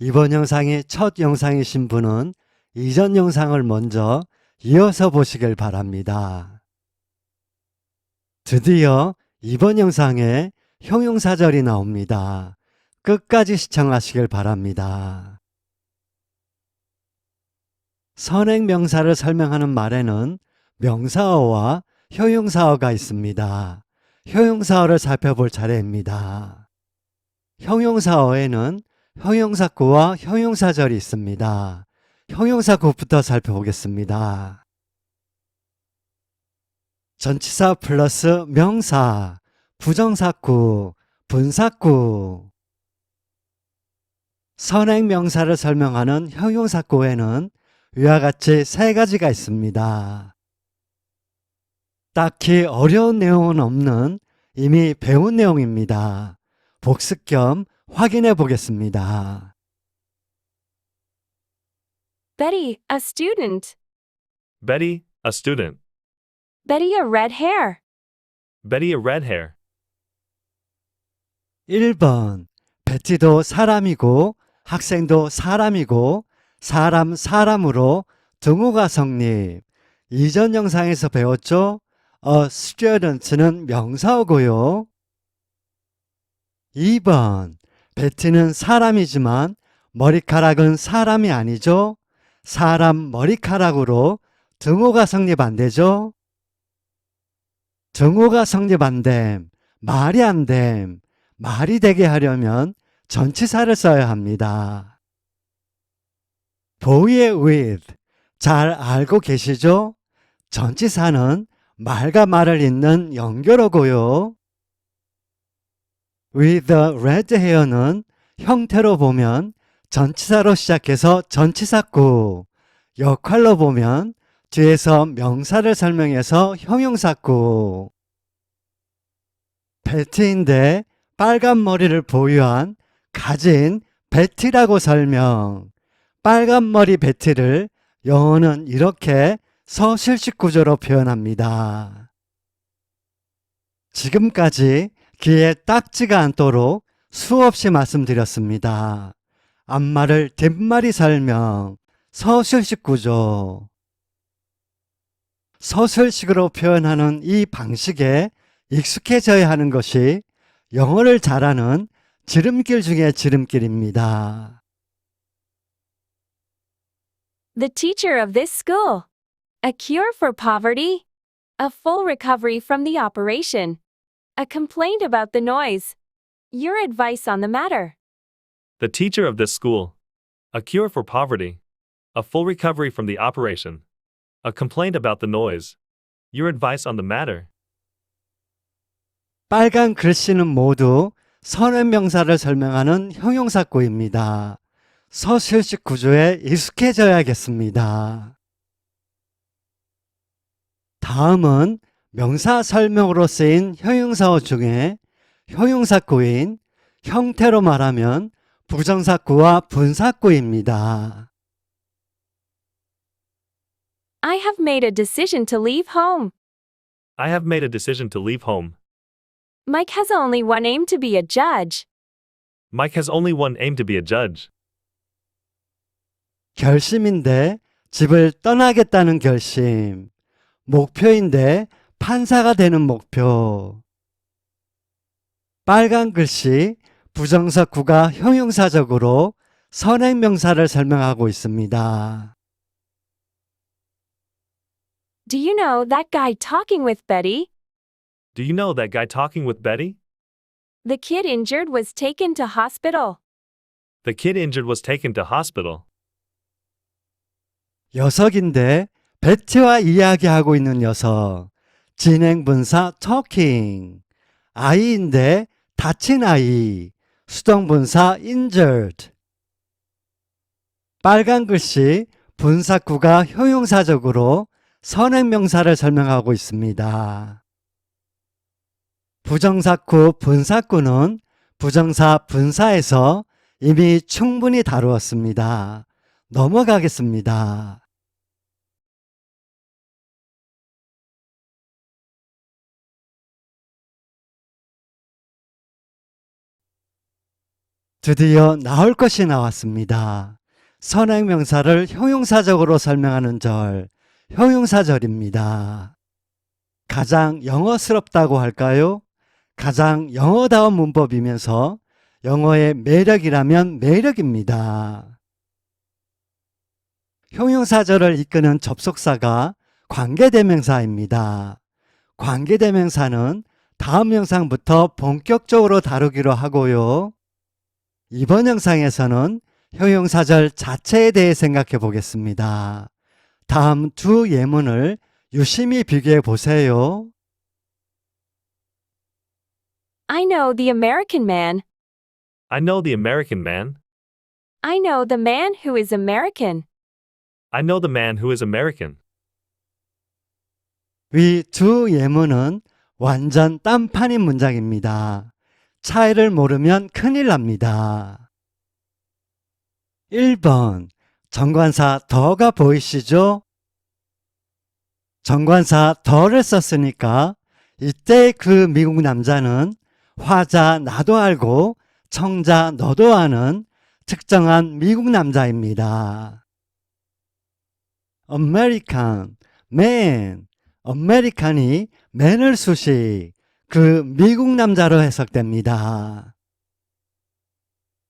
이번 영상이 첫 영상이신 분은 이전 영상을 먼저 이어서 보시길 바랍니다. 드디어 이번 영상에 형용사절이 나옵니다. 끝까지 시청하시길 바랍니다. 선행 명사를 설명하는 말에는 명사어와 형용사어가 있습니다. 형용사어를 살펴볼 차례입니다. 형용사어에는 형용사구와 형용사절이 있습니다. 형용사구부터 살펴보겠습니다. 전치사 플러스 명사, 부정사구, 분사구. 선행 명사를 설명하는 형용사구에는 위와 같이 세 가지가 있습니다. 딱히 어려운 내용은 없는 이미 배운 내용입니다. 복습 겸 확인해 보겠습니다. Betty, a student. Betty, a student. Betty, a red hair. Betty, a red hair. 1번 베티도 사람이고 학생도 사람이고 사람 사람으로 등호가 성립. 이전 영상에서 배웠죠? A student는 명사어고요. 2번 베티는 사람이지만 머리카락은 사람이 아니죠? 사람 머리카락으로 등호가 성립 안 되죠? 등호가 성립 안 됨, 말이 안 됨, 말이 되게 하려면 전치사를 써야 합니다. 보이의 with 잘 알고 계시죠? 전치사는 말과 말을 잇는 연결어고요. With red hair는 형태로 보면 전치사로 시작해서 전치사구, 역할로 보면 뒤에서 명사를 설명해서 형용사구. 베티인데 빨간 머리를 보유한 가진 베티라고 설명. 빨간 머리 베티를 영어는 이렇게 서술식 구조로 표현합니다. 지금까지 귀에 딱지가 않도록 수없이 말씀드렸습니다. 앞말을 뒷말이 설명, 서술식 구조. 서술식으로 표현하는 이 방식에 익숙해져야 하는 것이 영어를 잘하는 지름길 중의 지름길입니다. The teacher of this school. A cure for poverty. A full recovery from the operation. A complaint about the noise. Your advice on the matter. The teacher of this school. A cure for poverty. A full recovery from the operation. A complaint about the noise. Your advice on the matter. 빨간 글씨는 모두 선행명사를 설명하는 형용사구입니다. 서술식 구조에 익숙해져야겠습니다. 다음은 명사 설명으로 쓰인 형용사어 중에 형용사구인 형태로 말하면 부정사구와 분사구입니다. I have made a decision to leave home. I have made a decision to leave home. Mike has only one aim to be a judge. Mike has only one aim to be a judge. 결심인데 집을 떠나겠다는 결심. 목표인데 판사가 되는 목표. 빨간 글씨 부정사구가 형용사적으로 선행명사를 설명하고 있습니다. Do you know that guy talking with Betty? Do you know that guy talking with Betty? The kid injured was taken to hospital. The kid injured was taken to hospital. 녀석인데 베티와 이야기하고 있는 녀석. 진행분사 talking. 아이인데 다친 아이. 수동분사 injured. 빨간 글씨 분사구가 효용사적으로 선행명사를 설명하고 있습니다. 부정사구 분사구는 부정사 분사에서 이미 충분히 다루었습니다. 넘어가겠습니다. 드디어 나올 것이 나왔습니다. 선행 명사를 형용사적으로 설명하는 절, 형용사절입니다. 가장 영어스럽다고 할까요? 가장 영어다운 문법이면서 영어의 매력이라면 매력입니다. 형용사절을 이끄는 접속사가 관계대명사입니다. 관계대명사는 다음 영상부터 본격적으로 다루기로 하고요. 이번 영상에서는 형용사절 자체에 대해 생각해 보겠습니다. 다음 두 예문을 유심히 비교해 보세요. I know the American man. I know the American man. I know the man who is American. I know the man who is American. 위 두 예문은 완전 딴판인 문장입니다. 차이를 모르면 큰일 납니다. 1번 정관사 더가 보이시죠? 정관사 더를 썼으니까 이때 그 미국 남자는 화자 나도 알고 청자 너도 아는 특정한 미국 남자입니다. American, man, 아메리칸이 맨을 수식, 그 미국 남자로 해석됩니다.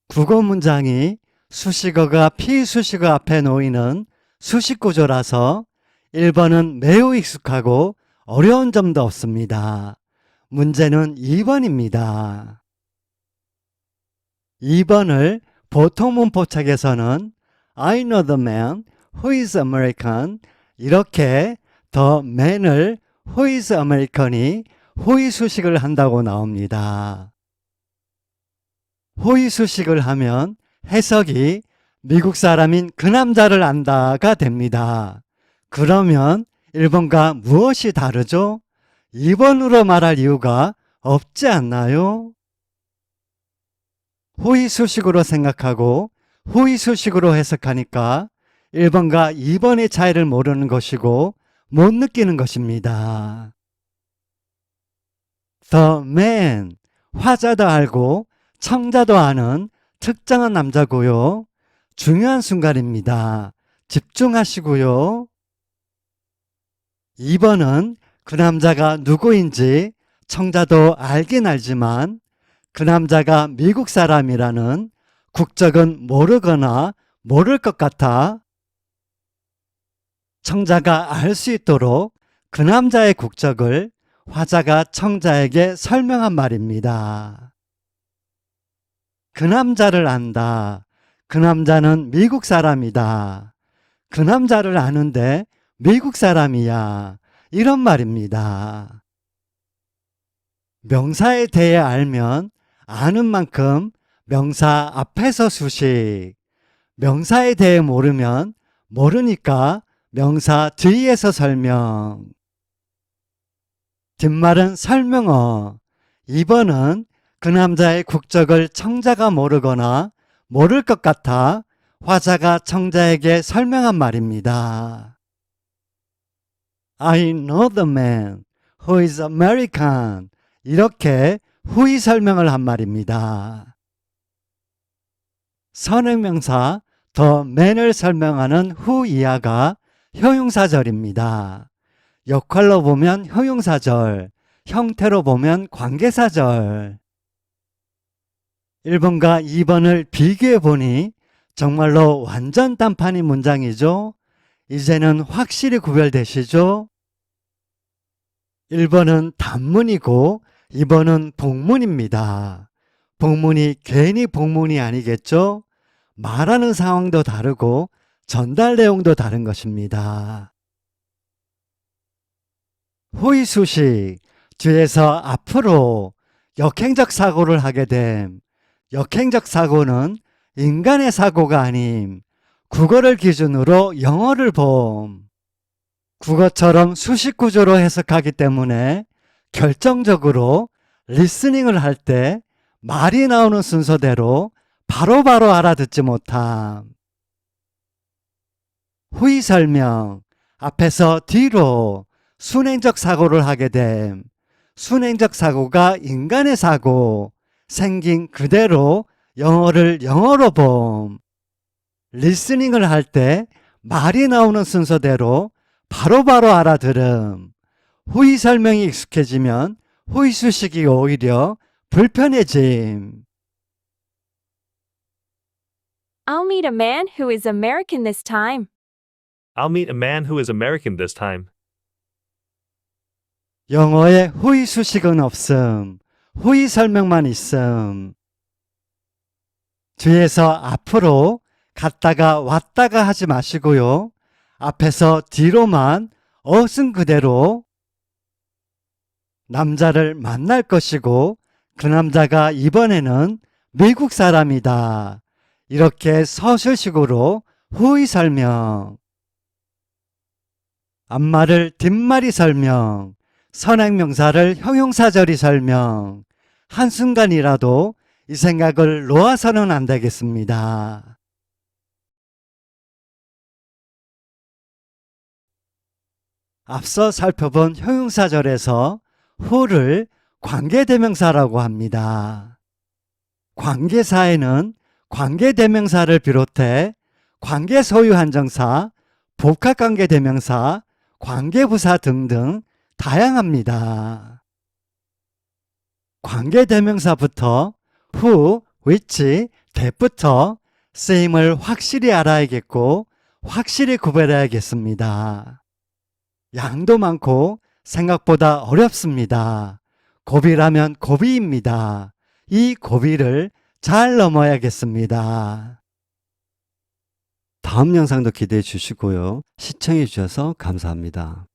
국어 문장이 수식어가 피수식어 앞에 놓이는 수식 구조라서 1번은 매우 익숙하고 어려운 점도 없습니다. 문제는 2번입니다. 2번을 보통 문포책에서는 I know the man who is American 이렇게 더 man을 who is American이 호의 수식을 한다고 나옵니다. 호의 수식을 하면 해석이 미국 사람인 그 남자를 안다가 됩니다. 그러면 1번과 무엇이 다르죠? 2번으로 말할 이유가 없지 않나요? 호의 수식으로 생각하고 호의 수식으로 해석하니까 1번과 2번의 차이를 모르는 것이고 못 느끼는 것입니다. The man, 화자도 알고 청자도 아는 특정한 남자고요. 중요한 순간입니다. 집중하시고요. 2번은 그 남자가 누구인지 청자도 알긴 알지만 그 남자가 미국 사람이라는 국적은 모르거나 모를 것 같아 청자가 알 수 있도록 그 남자의 국적을 화자가 청자에게 설명한 말입니다. 그 남자를 안다. 그 남자는 미국 사람이다. 그 남자를 아는데 미국 사람이야. 이런 말입니다. 명사에 대해 알면 아는 만큼 명사 앞에서 수식. 명사에 대해 모르면 모르니까 명사 뒤에서 설명. 뒷말은 설명어. 2번은 그 남자의 국적을 청자가 모르거나 모를 것 같아 화자가 청자에게 설명한 말입니다. I know the man who is American. 이렇게 후의 설명을 한 말입니다. 선행명사 the man을 설명하는 후 이하가 형용사절입니다. 역할로 보면 형용사절, 형태로 보면 관계사절. 1번과 2번을 비교해 보니 정말로 완전 딴판인 문장이죠. 이제는 확실히 구별되시죠? 1번은 단문이고 2번은 복문입니다. 복문이 괜히 복문이 아니겠죠? 말하는 상황도 다르고 전달 내용도 다른 것입니다. 호의 수식, 뒤에서 앞으로 역행적 사고를 하게 됨. 역행적 사고는 인간의 사고가 아님, 국어를 기준으로 영어를 봄. 국어처럼 수식 구조로 해석하기 때문에 결정적으로 리스닝을 할 때 말이 나오는 순서대로 바로바로 알아듣지 못함. 후의 설명, 앞에서 뒤로 순행적 사고를 하게 됨. 순행적 사고가 인간의 사고, 생긴 그대로 영어를 영어로 봄. 리스닝을 할 때 말이 나오는 순서대로 바로 바로 알아들음. 호의 설명이 익숙해지면 호의 수식이 오히려 불편해짐. I'll meet a man who is American this time. I'll meet a man who is American this time. 영어에 호의 수식은 없음. 호의 설명만 있음. 뒤에서 앞으로 갔다가 왔다가 하지 마시고요. 앞에서 뒤로만 어순 그대로 남자를 만날 것이고 그 남자가 이번에는 미국 사람이다. 이렇게 서술식으로 호의 설명. 앞말을 뒷말이 설명. 선행 명사를 형용사절이 설명. 한순간이라도 이 생각을 놓아서는 안 되겠습니다. 앞서 살펴본 형용사절에서 who를 관계대명사라고 합니다. 관계사에는 관계대명사를 비롯해 관계소유한정사, 복합관계대명사, 관계부사 등등 다양합니다. 관계대명사부터 who, which, that부터 쓰임을 확실히 알아야겠고 확실히 구별해야겠습니다. 양도 많고 생각보다 어렵습니다. 고비라면 고비입니다. 이 고비를 잘 넘어야겠습니다. 다음 영상도 기대해 주시고요. 시청해 주셔서 감사합니다.